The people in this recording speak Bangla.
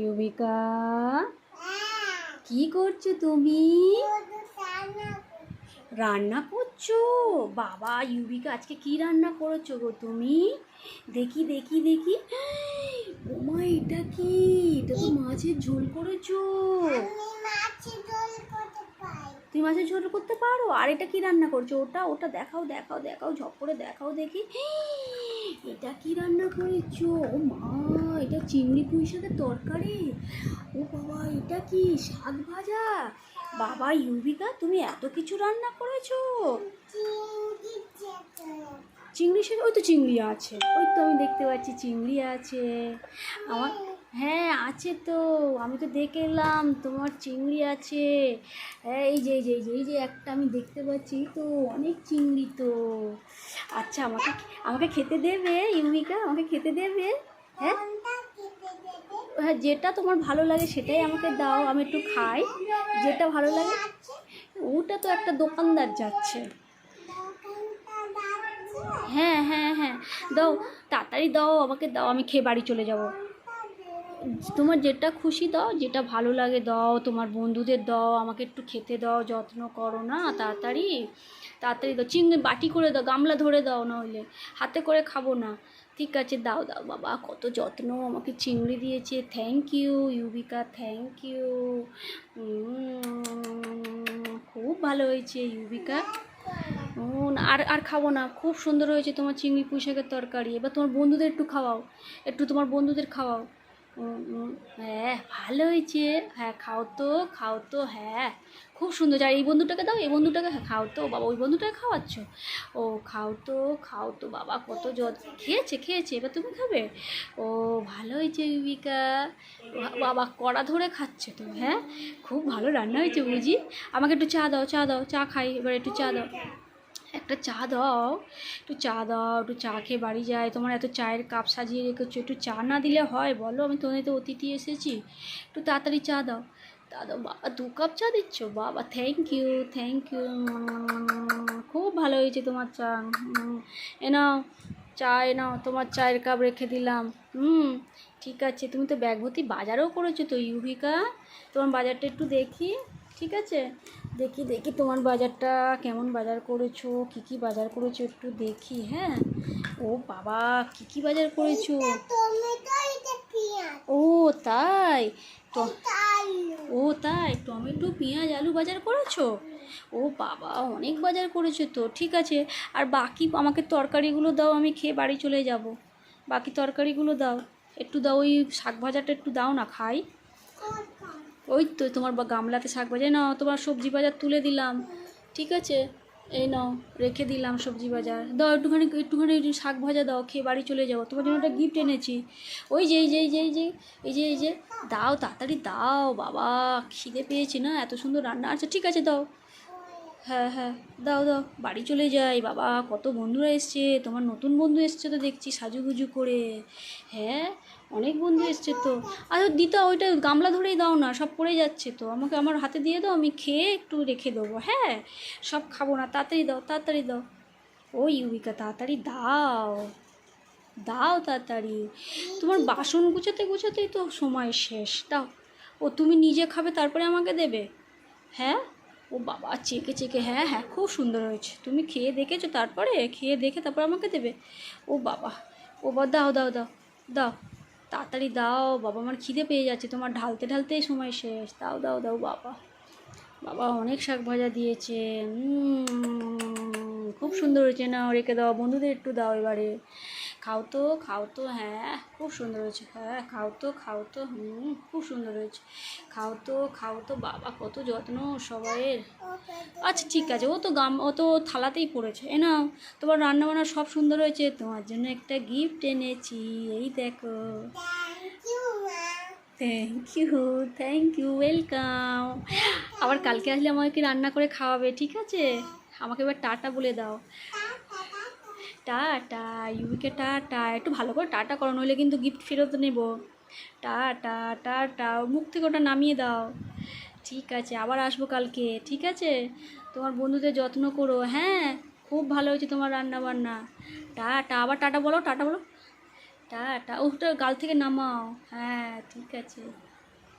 ইউবিকা, কি করছ তুমি? রান্না করছ? বাবা, ইউবিকা, আজকে কি রান্না করেছ গো তুমি? দেখি দেখি দেখি। ওমা, এটা কি? এটা তো মাছের ঝোল করেছ। তুমি মাছের ঝোল করতে পারো? আর এটা কি রান্না করছ? ওটা ওটা দেখাও দেখাও দেখাও, ঝপ করে দেখাও দেখি। এটা কি রান্না করেছ? ও মা, এটা চিংড়ি পুঁই শাকের তরকারি? ও বাবা, এটা কি শাক ভাজা? বাবা ইউবিকা তুমি এত কিছু রান্না করেছ? চিংড়ি শাক, ওই তো চিংড়ি আছে। ওই তো আমি দেখতে পাচ্ছি, চিংড়ি আছে। আমার হ্যাঁ আছে তো। আমি তো দেখে এলাম, তোমার চিংড়ি আছে। এই যে এই যে এই যে এই যে একটা আমি দেখতে পাচ্ছি তো অনেক চিংড়ি তো। আচ্ছা আমাকে আমাকে খেতে দেবে ইউবিকা আমাকে খেতে দেবে হ্যাঁ? হ্যাঁ যেটা তোমার ভালো লাগে সেটাই আমাকে দাও, আমি একটু খাই। যেটা ভালো লাগে, ওটা তো একটা দোকানদার যাচ্ছে। হ্যাঁ হ্যাঁ হ্যাঁ দাও, তাড়াতাড়ি দাও, আমাকে দাও, আমি খেয়ে বাড়ি চলে যাব। তোমার যেটা খুশি দাও, যেটা ভালো লাগে দাও, তোমার বন্ধুদের দাও, আমাকে একটু খেতে দাও, যত্ন করো না, তাড়াতাড়ি তাড়াতাড়ি দাও। চিংড়ি বাটি করে দাও, গামলা ধরে দাও না হইলে হাতে করে খাব না। ঠিক আছে, দাও দাও, বাবা, কত যত্ন, আমাকে চিংড়ি দিয়েছে thank you Yubika thank you খুব ভালো হয়েছে, ইউবিকা। আর আর খাব না, খুব সুন্দর হয়েছে তোমার চিংড়ি পুঁই শাকের তরকারি। এবার তোমার বন্ধুদের একটু খাওয়াও, একটু তোমার বন্ধুদের খাওয়াও। হ্যাঁ ভালো হয়েছে। হ্যাঁ খাও তো খাও তো হ্যাঁ। খুব সুন্দর। আর এই বন্ধুটাকে দাও, এই বন্ধুটাকে হ্যাঁ খাও তো, বাবা, ওই বন্ধুটাকে খাওয়াচ্ছ? ও, খাও তো খাও তো, বাবা, কত যত্ন। খেয়েছে খেয়েছে, এবার তুমি খাবে? ও, ভালো হয়েছে, বিবিকা। বাবা, কড়া ধরে খাচ্ছে তো হ্যাঁ? খুব ভালো রান্না হয়েছে, বুঝি? আমাকে একটু চা দাও চা দাও, চা খাই, এবার একটু চা দাও। একটা চা দাও। একটু চা দাও একটু চা খেয়ে বাড়ি যায় তোমার এত চায়ের কাপ সাজিয়ে রেখেছো। একটু চা না দিলে হয়? বলো আমি তোমাদের তো অতিথি এসেছি। একটু তাড়াতাড়ি চা দাও। দাও বাবা দু কাপ চা দিচ্ছ? বাবা থ্যাংক ইউ থ্যাংক ইউ খুব ভালো হয়েছে তোমার চা। উম, এ নাও চা এ নাও তোমার চায়ের কাপ রেখে দিলাম। হুম ঠিক আছে। তুমি তো ব্যাগ ভর্তি বাজারও করেছ তো ইউভিকা। তোমার বাজারটা একটু দেখি। ঠিক আছে? দেখি দেখি তোমার বাজারটা কেমন বাজার করেছ, কি কি বাজার করেছ একটু দেখি হ্যাঁ? ও বাবা, কি কি বাজার করেছ? ও, তাই? তো ও, তাই? টমেটো, পেঁয়াজ, আলু বাজার করেছ? ও বাবা, অনেক বাজার করেছ তো, ঠিক আছে। আর বাকি আমাকে তরকারিগুলো দাও, আমি খেয়ে বাড়ি চলে যাব। বাকি তরকারিগুলো দাও। একটু দাও, ওই শাক ভাজাটা একটু দাও না, খাই। ওই তো তোমার বা গামলাতে শাক ভাজা নাও, তোমার সবজি বাজার তুলে দিলাম। ঠিক আছে? এই নাও, রেখে দিলাম সবজি বাজার। দাও, একটুখানি একটুখানি শাক ভাজা দাও, খেয়ে বাড়ি চলে যাও তোমার জন্য একটা গিফট এনেছি। ওই যে, এই যে এই যে এই যে এই যে এই যে, দাও, তাড়াতাড়ি দাও, বাবা, খিদে পেয়েছি না? এত সুন্দর রান্না আচ্ছা ঠিক আছে, দাও। হ্যাঁ হ্যাঁ। দাও দাও। বাড়ি চলে যাই। বাবা, কত বন্ধুরা এসছে। তোমার নতুন বন্ধু এসছে তো দেখছি সাজুগুজু করে। হ্যাঁ অনেক বন্ধু এসছে তো। আর দিতা, ওইটা গামলা ধরেই দাও না। সব পড়ে যাচ্ছে তো। আমাকে আমার হাতে দিয়ে দাও। আমি খেয়ে একটু রেখে দেবো। হ্যাঁ সব খাব না। তাড়াতাড়ি দাও তাড়াতাড়ি দাও। ও ইউবিকা, তাড়াতাড়ি দাও। দাও তাড়াতাড়ি। তোমার বাসন গুছাতে, গুছাতেই তো সময় শেষ। দাও। ও, তুমি নিজে খাবে, তারপরে আমাকে দেবে। হ্যাঁ? ও বাবা, চেকে চেকে হ্যাঁ হ্যাঁ খুব সুন্দর হয়েছে। তুমি খেয়ে দেখেছ তারপরে? খেয়ে দেখে তারপর আমাকে দেবে? ও বাবা, ও বা দাও দাও দাও দাও, তাড়াতাড়ি দাও, বাবা আমার খিদে পেয়ে যাচ্ছে, তোমার ঢালতে ঢালতেই সময় শেষ। দাও দাও দাও, বাবা। বাবা অনেক শাক ভাজা দিয়েছে। খুব সুন্দর হয়েছে। না রেখে দাও বন্ধুদের একটু দাও এবারে। খাও তো খাও তো হ্যাঁ খুব সুন্দর হয়েছে। হ্যাঁ খাও তো খাও তো হুম খুব সুন্দর হয়েছে। খাও তো খাও তো বাবা কত যত্ন সবাইয়ের। আচ্ছা ঠিক আছে ও তো গাম ও তো থালাতেই পড়েছে। এ নাও তোমার রান্না বান্না সব সুন্দর হয়েছে। তোমার জন্য একটা গিফট এনেছি এই দেখো। Thank you thank you welcome আবার কালকে আসলে আমাকে রান্না করে খাওয়াবে ঠিক আছে? আমাকে এবার টাটা বলে দাও। টাটা, ইউকে টাটা, একটু ভালো করে টাটা করো, নইলে কিন্তু গিফট ফেরত নেব। টাটা টাটা মুখ থেকে ওটা নামিয়ে দাও। ঠিক আছে, আবার আসব কালকে, ঠিক আছে? তোমার বন্ধুদের যত্ন করো হ্যাঁ? খুব ভালো হয়েছে তোমার রান্না বান্না টাটা, আবার টাটা বলো টাটা বলো। টাটা, ওটা গাল থেকে নামাও। হ্যাঁ ঠিক আছে।